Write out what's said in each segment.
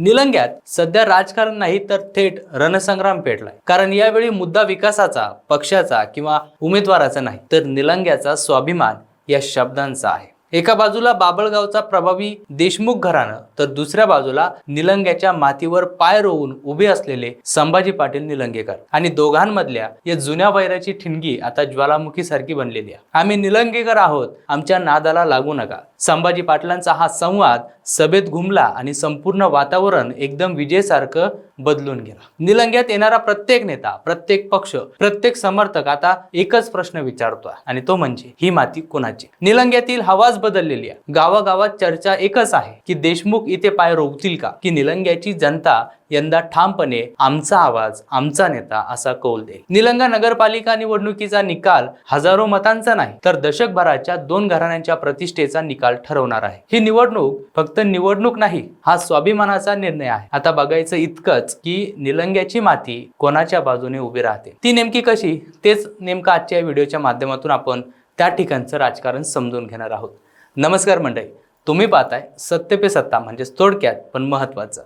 निलंग्यात सध्या राजकारण नाही तर थेट रणसंग्राम पेटलाय. कारण यावेळी मुद्दा विकासाचा पक्षाचा किंवा उमेदवाराचा नाही तर निलंग्याचा स्वाभिमान या शब्दांचा आहे. एका बाजूला बाबळगावचा प्रभावी देशमुख घराणं तर दुसऱ्या बाजूला निलंग्याच्या मातीवर पाय रोवून उभे असलेले संभाजी पाटील निलंगेकर. आणि दोघांमधल्या या जुन्या वैराची ठिणगी आता ज्वालामुखी सारखी बनलेली आहे. आम्ही निलंगेकर आहोत आमच्या नादाला लागू नका. संभाजी पाटलांचा हा संवाद सभेत घुमला आणि संपूर्ण वातावरण एकदम विजयसारखं बदलून गेला. निलंग्यात येणारा प्रत्येक नेता प्रत्येक पक्ष प्रत्येक समर्थक आता एकच प्रश्न विचारतोय आणि तो म्हणजे ही माती कोणाची? निलंग्यातील बदललेली आहे. गावागावात चर्चा एकच आहे की देशमुख इथे पाय रोवतील का? की निलंग्याची जनता यंदा ठामपणे आमचा आवाज आमचा नेता असा कौल देईल. निलंगा नगरपालिका निवडणुकीचा निकाल हजारो मतांचा नाही तर दशकभराच्या दोन घराण्यांच्या प्रतिष्ठेचा निकाल ठरवणार आहे. ही निवडणूक फक्त निवडणूक नाही हा स्वाभिमानाचा निर्णय आहे. आता बघायचं इतकंच की निलंग्याची माती कोणाच्या बाजूने उभी राहते? ती नेमकी कशी? तेच नेमकं आजच्या व्हिडिओच्या माध्यमातून आपण त्या ठिकाणचं राजकारण समजून घेणार आहोत. नमस्कार मंडळी. तुम्ही पाहताय सत्य पे सत्ता म्हणजेच थोडक्यात पण महत्त्वाचं.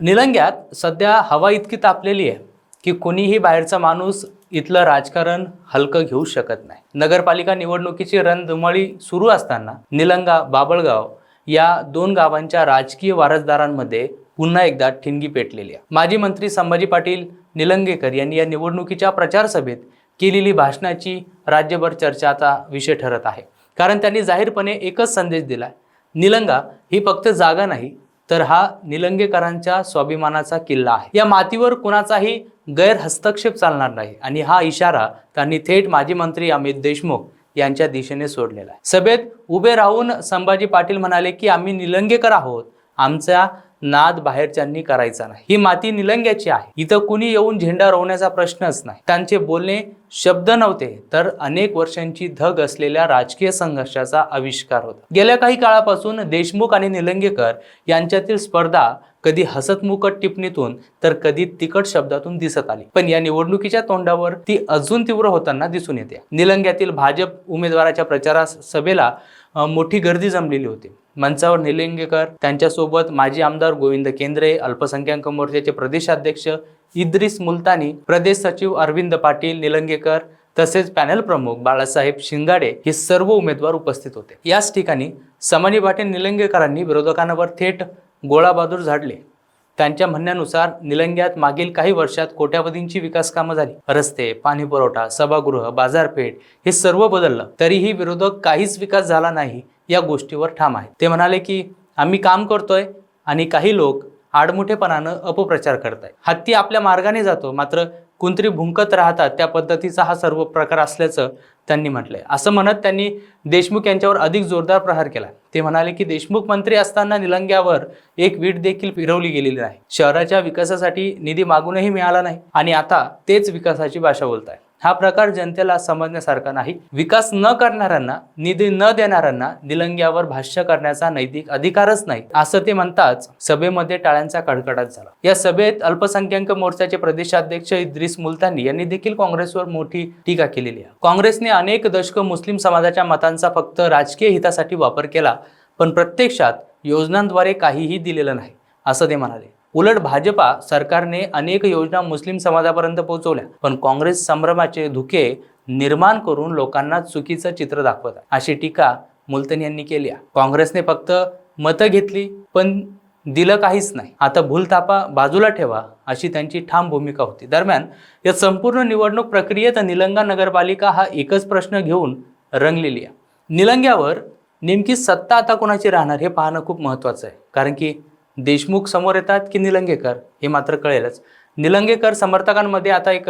निलंग्यात सध्या हवा इतकी तापलेली आहे की कोणीही बाहेरचा माणूस इथलं राजकारण हलकं घेऊ शकत नाही. नगरपालिका निवडणुकीची रणधुमाळी सुरू असताना निलंगा बाबळगाव या दोन गावांच्या राजकीय वारसदारांमध्ये पुन्हा एकदा ठिणगी पेटलेली आहे. माजी मंत्री संभाजी पाटील निलंगेकर यांनी या निवडणुकीच्या प्रचार सभेत केलेली भाषणाची राज्यभर चर्चाचा विषय ठरत आहे. कारण त्यांनी जाहीरपणे एकच संदेश दिला निलंगा ही फक्त जागा नाही तर हा निलंगेकरांच्या स्वाभिमानाचा किल्ला आहे. या मातीवर कुणाचाही गैरहस्तक्षेप चालणार नाही आणि हा इशारा त्यांनी थेट माजी मंत्री अमित देशमुख यांच्या दिशेने सोडलेला आहे. सभेत उभे राहून संभाजी पाटील म्हणाले की आम्ही निलंगेकर आहोत. आमच्या नाद बाहेरच्यांनी करायचा नाही. ही माती निलंग्याची आहे. इथं कुणी येऊन झेंडा रोवण्याचा प्रश्नच नाही. त्यांचे बोलणे शब्द नव्हते तर अनेक वर्षांची धग असलेल्या राजकीय संघर्षाचा आविष्कार होता. गेल्या काही काळापासून देशमुख आणि निलंगेकर यांच्यातील स्पर्धा कधी हसतमुखत टिपणीतून तर कधी तिखट शब्दातून दिसत आली. पण या निवडणुकीच्या तोंडावर ती अजून तीव्र होताना दिसून येते. निलंग्यातील भाजप उमेदवाराच्या प्रचारा सभेला मोठी गर्दी जमलेली होती. मंचावर निलंगेकर त्यांच्यासोबत माजी आमदार गोविंद केंद्रे अल्पसंख्याक मोर्चाचे प्रदेशाध्यक्ष इद्रिस मुलतानी प्रदेश सचिव अरविंद पाटील निलंगेकर तसेच पॅनल प्रमुख बाळासाहेब शिंगाडे हे सर्व उमेदवार उपस्थित होते. याच ठिकाणी समानी पाटील निलंगेकरांनी विरोधकांवर थेट गोळाबादूर झाडले. त्यांच्या म्हणण्यानुसार निलंग्यात मागील काही वर्षात कोट्यावधींची विकास कामं झाली. रस्ते पाणी पुरवठा सभागृह बाजारपेठ हे सर्व बदललं. तरीही विरोधक काहीच विकास झाला नाही. या गोष्टीवर ठाम आहे. ते म्हणाले की आम्ही काम करतोय आणि काही लोक आडमुठेपणानं अपप्रचार करत आहे हत्ती आपल्या मार्गाने जातो मात्र कुंत्री भुंकत राहतात त्या पद्धतीचा हा सर्व प्रकार असल्याचं त्यांनी म्हटलंय. असं म्हणत त्यांनी देशमुख यांच्यावर अधिक जोरदार प्रहार केला. ते म्हणाले की देशमुख मंत्री असताना निलंग्यावर एक वीट देखील फिरवली गेलेली नाही. शहराच्या विकासासाठी निधी मागूनही मिळाला नाही आणि आता तेच विकासाची भाषा बोलत आहे हा प्रकार जनतेला समजण्यासारखा नाही. विकास न करणाऱ्यांना निधी न देणाऱ्यांना निलंग्यावर भाष्य करण्याचा नैतिक अधिकारच नाही असं ते म्हणताच सभेमध्ये टाळ्यांचा कडकडाट झाला. या सभेत अल्पसंख्याक मोर्चाचे प्रदेशाध्यक्ष इद्रिस मुलतानी यांनी देखील काँग्रेसवर मोठी टीका केलेली आहे. काँग्रेसने अनेक दशक मुस्लिम समाजाच्या मतांचा फक्त राजकीय हितासाठी वापर केला पण प्रत्यक्षात योजनांद्वारे काहीही दिलेलं नाही असं ते म्हणाले. उलट भाजपा सरकारने अनेक योजना मुस्लिम समाजापर्यंत पोहोचवल्या पण काँग्रेस संभ्रमाचे धुके निर्माण करून लोकांना चुकीचं चित्र दाखवत आहे अशी टीका मुलतन यांनी केली आहे. काँग्रेसने फक्त मतं घेतली पण दिलं काहीच नाही. आता भूलतापा बाजूला ठेवा अशी त्यांची ठाम भूमिका होती. दरम्यान या संपूर्ण निवडणूक प्रक्रियेत निलंगा नगरपालिका हा एकच प्रश्न घेऊन रंगलेली आहे. निलंग्यावर नेमकी सत्ता आता कोणाची राहणार हे पाहणं खूप महत्त्वाचं आहे. कारण की देशमुख समोर येतात की निलंगेकर? हे मात्र कळेलच. निलंगेकर समर्थकांमध्ये आता एक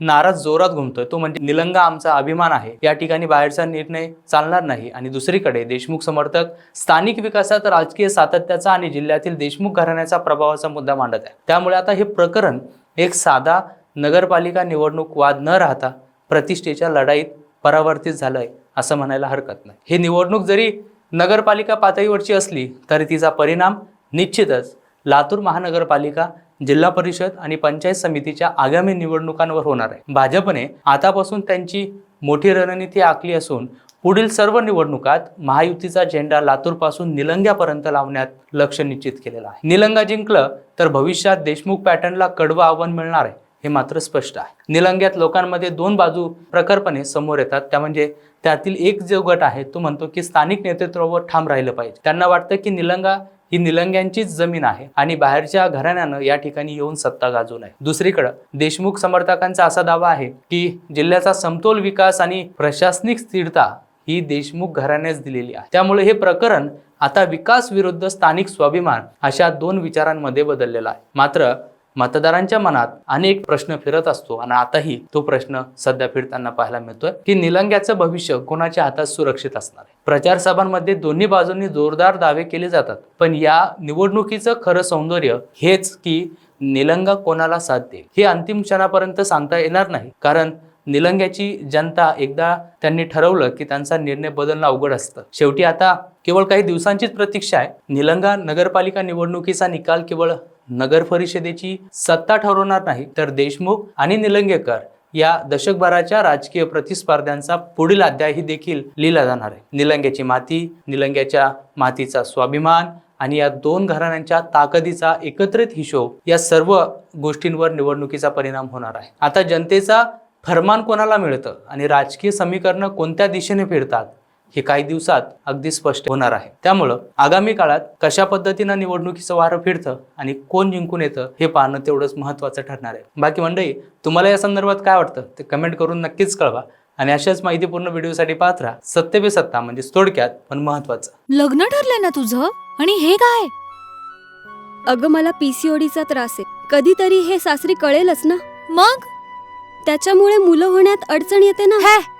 नाराज जोरात घुमतोय. तो म्हणजे निलंगा आमचा अभिमान आहे. या ठिकाणी बाहेरचा निर्णय चालणार नाही. आणि दुसरीकडे देशमुख समर्थक स्थानिक विकासात राजकीय सातत्याचा आणि जिल्ह्यातील देशमुख घराण्याचा प्रभावाचा मुद्दा मांडत आहे त्यामुळे आता हे प्रकरण एक साधा नगरपालिका निवडणूक वाद न राहता प्रतिष्ठेच्या लढाईत परावर्तित झालंय असं म्हणायला हरकत नाही. ही निवडणूक जरी नगरपालिका पातळीवरची असली तरी तिचा परिणाम निश्चितच लातूर महानगरपालिका जिल्हा परिषद आणि पंचायत समितीच्या आगामी निवडणुकांवर होणार आहे. भाजपने आतापासून त्यांची मोठी रणनीती आखली असून पुढील सर्व निवडणुकात महायुतीचा झेंडा लातूरपासून निलंग्यापर्यंत लावण्यात लक्ष निश्चित केलेलं आहे. निलंगा जिंकलं तर भविष्यात देशमुख पॅटर्नला कडवं आव्हान मिळणार आहे हे मात्र स्पष्ट आहे. निलंग्यात लोकांमध्ये दोन बाजू प्रखरपणे समोर येतात त्या म्हणजे त्यातील एक जो गट आहे तो म्हणतो की स्थानिक नेतृत्वावर ठाम राहिलं पाहिजे. त्यांना वाटतं की निलंगा ही निलंग्यांचीच जमीन आहे आणि बाहेरच्या घराण्यानं या ठिकाणी येऊन सत्ता गाजू नये दुसरीकडं देशमुख समर्थकांचा असा दावा आहे की जिल्ह्याचा समतोल विकास आणि प्रशासनिक स्थिरता ही देशमुख घराण्याच दिलेली आहे. त्यामुळे हे प्रकरण आता विकास विरुद्ध स्थानिक स्वाभिमान अशा दोन विचारांमध्ये बदललेलं आहे. मात्र मतदारांच्या मनात अनेक प्रश्न फिरत असतो आणि आताही तो प्रश्न सध्या फिरताना पाहायला मिळतोय की निलंग्याचं भविष्य कोणाच्या हातात सुरक्षित असणार आहे? प्रचार सभांमध्ये दोन्ही बाजूंनी जोरदार दावे केले जातात. पण या निवडणुकीचं खरं सौंदर्य हेच की निलंगा कोणाला साथ देईल? हे अंतिम क्षणापर्यंत सांगता येणार नाही. कारण निलंग्याची जनता एकदा त्यांनी ठरवलं की त्यांचा निर्णय बदलणं अवघड असतं. शेवटी आता केवळ काही दिवसांचीच प्रतीक्षा आहे. निलंगा नगरपालिका निवडणुकीचा निकाल केवळ नगर परिषदेची सत्ता ठरवणार नाही तर देशमुख आणि निलंगेकर या दशकभराच्या राजकीय प्रतिस्पर्ध्यांचा पुढील अध्याय ही देखील लिहिला जाणार आहे. निलंग्याची माती निलंग्याच्या मातीचा स्वाभिमान आणि या दोन घराण्यांच्या ताकदीचा एकत्रित हिशोब या सर्व गोष्टींवर निवडणुकीचा परिणाम होणार आहे. आता जनतेचा फरमान कोणाला मिळतं आणि राजकीय समीकरणं कोणत्या दिशेने फिरतात? हे काही दिवसात अगदी स्पष्ट होणार आहे. त्यामुळं आगामी काळात कशा पद्धतीनं निवडणुकीचं वारं फिरतं आणि कोण जिंकून येतं हे पाहणं तेवढंच महत्त्वाचं ठरणार आहे. बाकी मंडळी तुम्हाला या संदर्भात काय वाटतं ते कमेंट करून नक्कीच कळवा आणि अशाच माहितीपूर्ण व्हिडिओसाठी पाहत राहा. सत्य बे सत्ता म्हणजे थोडक्यात पण महत्त्वाचं. लग्न ठरलंय ना तुझं? आणि हे काय? अगं मला पीसीओडीचा त्रास आहे. कधीतरी हे सासरी कळेलच ना. मग? त्याच्यामुळे मुलं होण्यात अडचण येते ना. हे